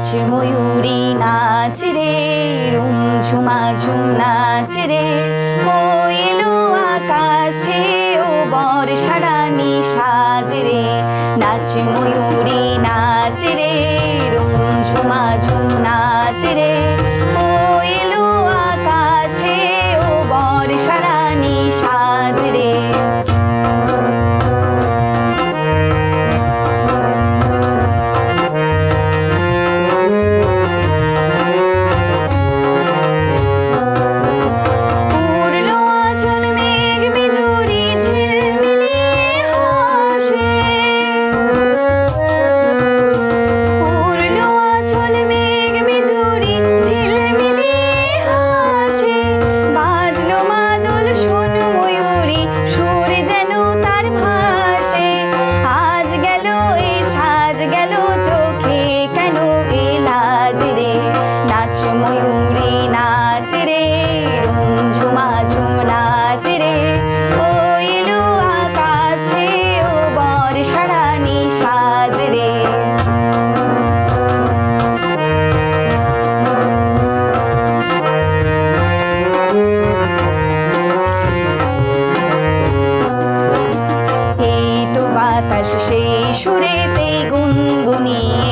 নাচ ময়ূরী নাচ রে রুম ঝুমা ঝুম নাচ রে মইলো আকাশে ও বর্ষা রানী সাজ রে নাচ ময়ূরী নাচ রে রুম ঝুমা ঝুম নাচ রে মইলো আকাশে ও বর্ষা রানী সাজ রে ময়ূরী নাচ রে, ঝুমা ঝুম নাচ রে। ওইলু আকাশে ও বর্ষারা নিশাজ রে। এই তো বাতাস সেই সুরেতেই গুনগুনিয়ে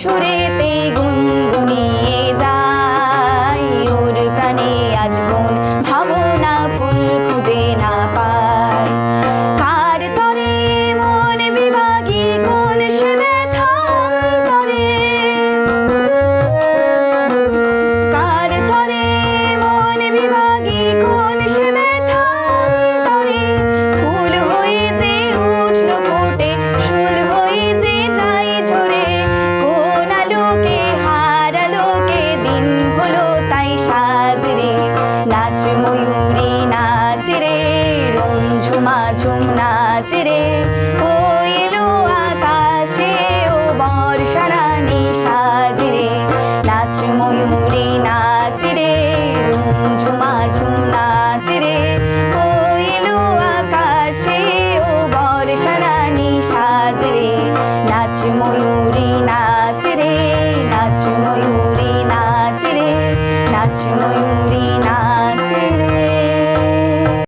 সুরেতে গুনগুনিয়ে যায়। ওর প্রাণে আজ কোন ভাবনা ফুল খুঁজে না পায়। কার তরে মন বিভাগী, কোন সে ব্যথা তরে? কার তরে মন বিভাগী, কোন সে ব্যথা ফুল হয়ে যে উঠল ফুটে ফুল হয়ে যে ময়ূরী নাচ রে নাচ ময়ূরী নাচ রে নাচ ময়ূরী